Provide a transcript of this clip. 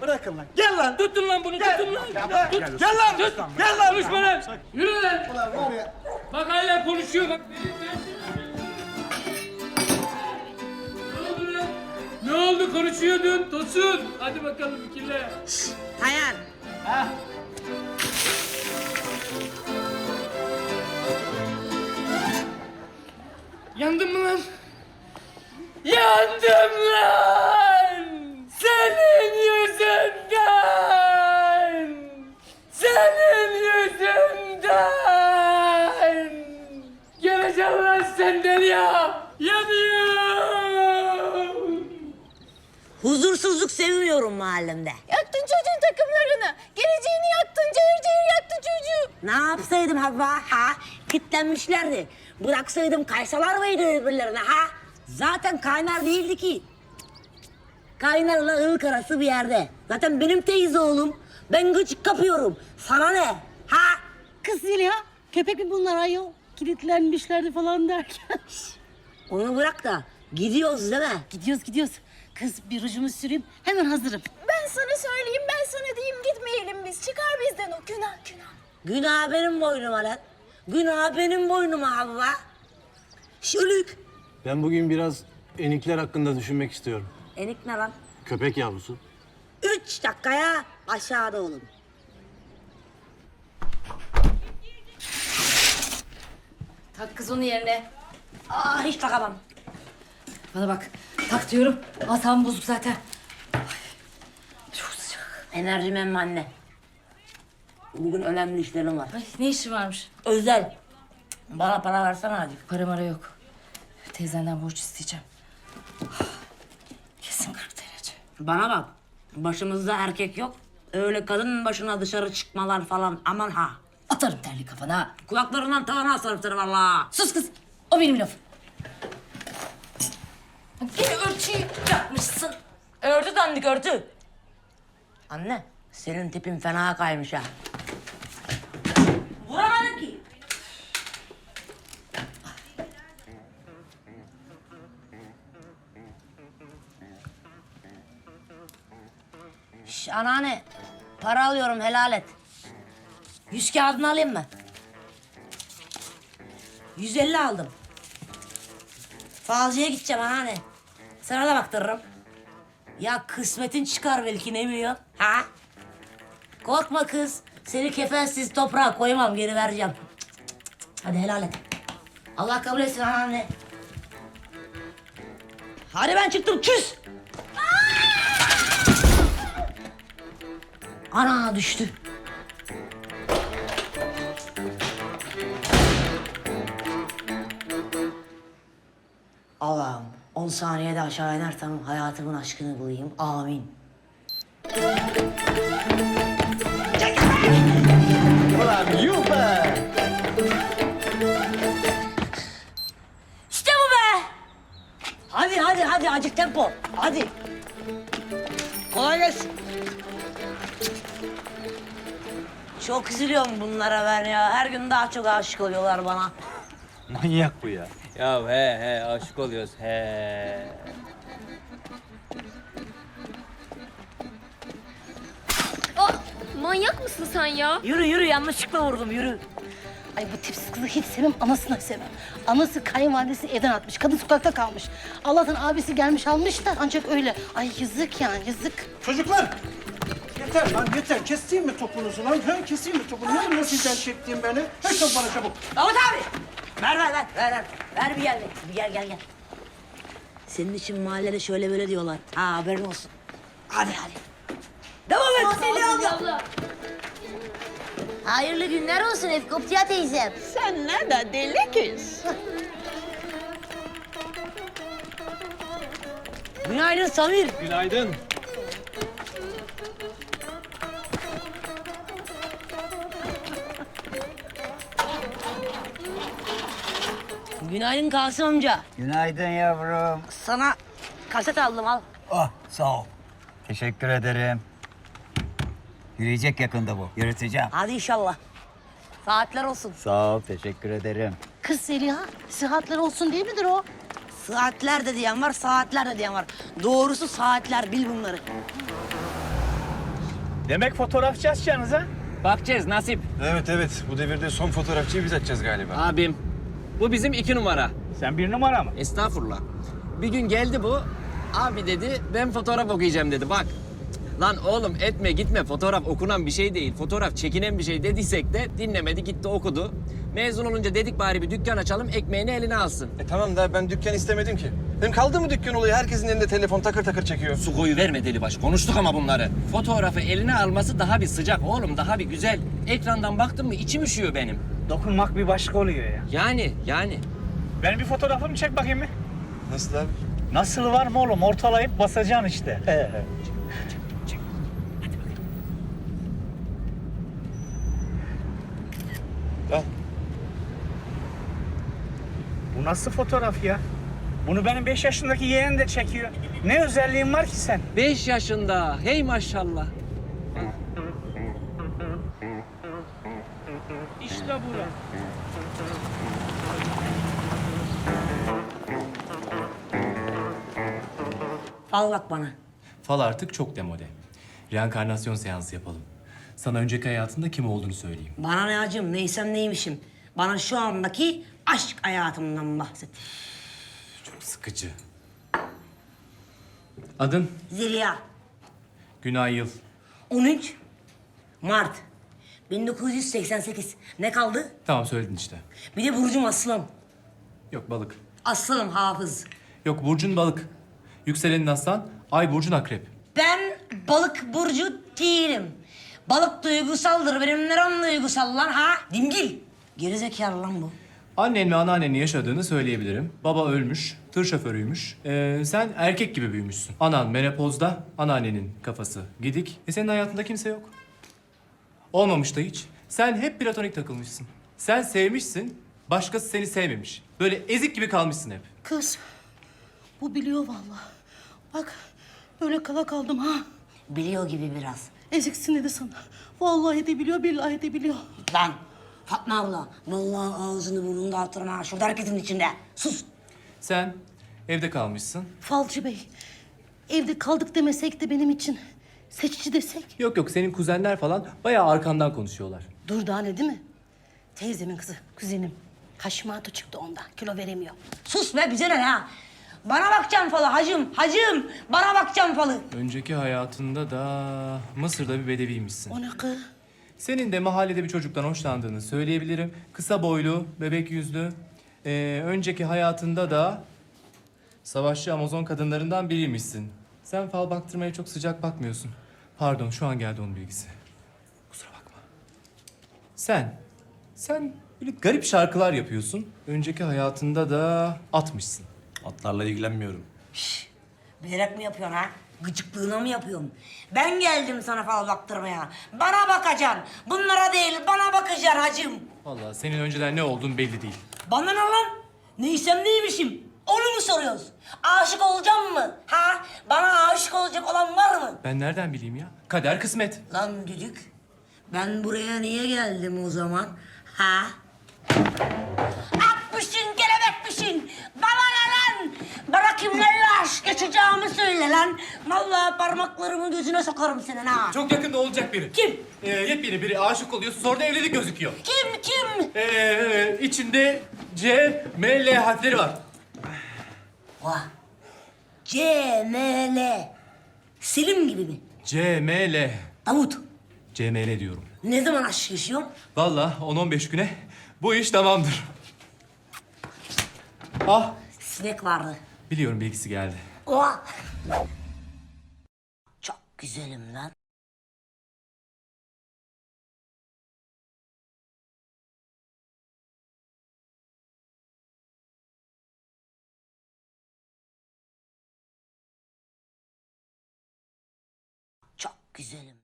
Bırakın lan. Gel lan. Tutun lan bunu tutun lan. Gel, Tut. gel lan. Tut. Gel lan. Konuşma lan. Yürü lan. Ulan var ya. Bak hala konuşuyor bak. Ne oldu lan? Ne oldu konuşuyordun Tosun? Hadi bakalım ikile. Hayal. Yandın mı lan? Lan senden ya! Yanıyorum! Huzursuzluk sevmiyorum mahallemde. Yaktın çocuğun takımlarını. Geleceğini yaktın. Cayır cayır yaktın çocuğu. Ne yapsaydım Havva ha? Kitlenmişlerdi. Bıraksaydım kaysalar mıydı birbirlerine ha? Zaten kaynar değildi ki. Kaynarla ığık arası bir yerde. Zaten benim teyze oğlum. Ben gıcık kapıyorum. Sana ne? Ha? Kız ya. Köpek mi bunlar ayol? Kilitlenmişlerdi falan derken. Onu bırak da gidiyoruz değil mi? gidiyoruz gidiyoruz. Kız bir rujumu süreyim hemen hazırım. Ben sana söyleyeyim, ben sana diyeyim gitmeyelim biz. Çıkar bizden o günah günah. Günah benim boynuma lan. Günah benim boynuma Havva. Şölük. Ben bugün biraz enikler hakkında düşünmek istiyorum. Enik ne lan? Köpek yavrusu. Üç dakikaya aşağıda olun. Tak kız onu yerine. Aa hiç takamam. Bana bak. Tak diyorum. Asabım bozuk zaten. Ay, Çok sıcak. Enerjim emmi anne. Bugün önemli işlerim var. Ay ne işi varmış? Özel. Bana para versene hadi. Para mara yok. Teyzenden borç isteyeceğim. Kesin 40 derece. Bana bak. Başımızda erkek yok. Öyle kadın başına dışarı çıkmalar falan aman ha. Atarım terli kafana. Kulaklarından tavana asarım seni valla. Sus kız. O benim lafım. Gene ölçüyü yapmışsın. Örtü dandik örtü. Anne senin tipin fena kaymış ha. Vuramadım ki. Şş anneanne para alıyorum helal et. Yüz kağıdını alayım mı? 150 aldım. Falcıya gideceğim anneanne. Sana da baktırırım. Ya kısmetin çıkar belki ne biliyorsun? Ha? Korkma kız. Seni kefensiz toprağa koymam geri vereceğim. Hadi helal et. Allah kabul etsin anneanne. Hadi ben çıktım küs. Ana düştü. Saniyede aşağı inersem hayatımın aşkını bulayım. Amin. Ulan yuh be. İşte bu be! Hadi hadi hadi acık tempo. Hadi. Kolay gelsin. Çok üzülüyorum bunlara ben ya. Her gün daha çok aşık oluyorlar bana. Manyak bu ya. Ya he he aşık oluyoruz he. Ah, manyak mısın sen ya? Yürü yürü yanlışlıkla vurdum yürü. Ay bu tipsiz kızı hiç sevmem, anasını sevmem. Anası kayınvalidesi evden atmış, kadın sokakta kalmış. Allah'tan abisi gelmiş almış da ancak öyle. Ay yazık yani yazık. Çocuklar. Yeter lan yeter. Keseyim mi topunuzu lan? Ha, keseyim mi topunuzu? Ne bileyim sizden çektiğim beni? Ver şunu bana çabuk. Davut abi. Ver ver ver ver ver. Ver bir gel bir gel gel gel. Senin için mahallede şöyle böyle diyorlar. Ha haberin olsun. Hadi hadi. Devam et. abla. Hayırlı günler olsun Efkoptiya teyzem. Sen ne de deli kız. Günaydın Samir. Günaydın. Günaydın Kasım amca. Günaydın yavrum. Sana kaset aldım al. Ah sağ ol. Teşekkür ederim. Yürüyecek yakında bu. Yürüteceğim. Hadi inşallah. Saatler olsun. Sağ ol, teşekkür ederim. Kız Zeliha, sıhhatler olsun değil midir o? Saatler de diyen var, saatler de diyen var. Doğrusu saatler, bil bunları. Demek fotoğrafçı açacaksınız ha? Bakacağız nasip. Evet evet bu devirde son fotoğrafçıyı biz açacağız galiba. Abim. Bu bizim iki numara. Sen bir numara mı? Estağfurullah. Bir gün geldi bu. Abi dedi ben fotoğraf okuyacağım dedi bak. Lan oğlum etme gitme fotoğraf okunan bir şey değil. Fotoğraf çekinen bir şey dediysek de dinlemedi gitti okudu. Mezun olunca dedik bari bir dükkan açalım ekmeğini eline alsın. E tamam da ben dükkan istemedim ki. Benim kaldı mı dükkan olayı? Herkesin elinde telefon takır takır çekiyor. Su koyu verme deli baş. Konuştuk ama bunları. Fotoğrafı eline alması daha bir sıcak oğlum daha bir güzel. Ekrandan baktım mı içim üşüyor benim. Dokunmak bir başka oluyor ya. Yani yani. Benim bir fotoğrafımı çek bakayım bir. Nasıl abi? Nasıl var mı oğlum? Ortalayıp basacaksın işte. Al. Bu nasıl fotoğraf ya? Bunu benim 5 yaşındaki yeğenim de çekiyor. Ne özelliğin var ki sen? Beş yaşında. Hey maşallah. İşte bura. Al bak bana. Fal artık çok demode. Reenkarnasyon seansı yapalım. Sana önceki hayatında kim olduğunu söyleyeyim. Bana ne acım, neysem neymişim. Bana şu andaki aşk hayatımdan bahset. Çok sıkıcı. Adın? Zeliha, Günay Yıl. 13 Mart 1988. Ne kaldı? Tamam söyledin işte. Bir de burcum aslanım. Yok balık. Aslanım hafız. Yok burcun balık. Yükselenin aslan, ay burcun akrep. Ben balık burcu değilim. Balık duygusaldır. Benim neren duygusal lan ha? Dingil. Gerizekalı lan bu. Annen ve anneannenin yaşadığını söyleyebilirim. Baba ölmüş, tır şoförüymüş. Ee, sen erkek gibi büyümüşsün. Anan menopozda, anneannenin kafası gidik. E senin hayatında kimse yok. Olmamış da hiç. Sen hep platonik takılmışsın. Sen sevmişsin, başkası seni sevmemiş. Böyle ezik gibi kalmışsın hep. Kız bu biliyor vallahi. Bak böyle kala kaldım ha. Biliyor gibi biraz. Eziksin dedi sana. Vallahi de biliyor, billahi de biliyor. Lan Fatma abla. Vallahi ağzını burnunu dağıtırım ha. Şurada herkesin içinde. Sus. Sen evde kalmışsın. Falcı Bey, evde kaldık demesek de benim için seçici desek. Yok yok senin kuzenler falan bayağı arkandan konuşuyorlar. Dur daha ne değil mi? Teyzemin kızı, kuzenim. Haşmatı çıktı ondan, kilo veremiyor. Sus be bize ne ha? Bana bakacaksın falı hacım, hacım. Bana bakacaksın falı. Önceki hayatında da Mısır'da bir bedeviymişsin. O ne kız? Senin de mahallede bir çocuktan hoşlandığını söyleyebilirim. Kısa boylu, bebek yüzlü. Ee, önceki hayatında da savaşçı Amazon kadınlarından biriymişsin. Sen fal baktırmaya çok sıcak bakmıyorsun. Pardon, şu an geldi onun bilgisi. Kusura bakma. Sen, sen böyle garip şarkılar yapıyorsun. Önceki hayatında da atmışsın. Atlarla ilgilenmiyorum. Bilerek mi yapıyorsun ha? Gıcıklığına mı yapıyorsun? Ben geldim sana fal baktırmaya. Bana bakacaksın. Bunlara değil, bana bakacaksın hacım. Vallahi senin önceden ne olduğun belli değil. Bana ne lan? Neysem neymişim? Onu mu soruyoruz? Aşık olacağım mı? Ha? Bana aşık olacak olan var mı? Ben nereden bileyim ya? Kader kısmet. Lan düdük. Ben buraya niye geldim o zaman? Ha? Atmışsın, kelebekmişsin. Bana ne lan? Bana kimlerle aşk geçeceğimi söyle lan. Vallahi parmaklarımı gözüne sokarım senin ha. Çok yakında olacak biri. Kim? Ee, yepyeni biri aşık oluyorsun sonra da evlilik gözüküyor. Kim, kim? Ee, içinde C, M, L harfleri var. Vah. C, M, L. Selim gibi mi? C, M, L. Davut. C, M, L diyorum. Ne zaman aşk yaşıyorsun? Vallahi 10-15 güne bu iş tamamdır. Ah, Sinek vardı. biliyorum bilgisi geldi. Oha. Çok güzelim lan. Çok güzelim.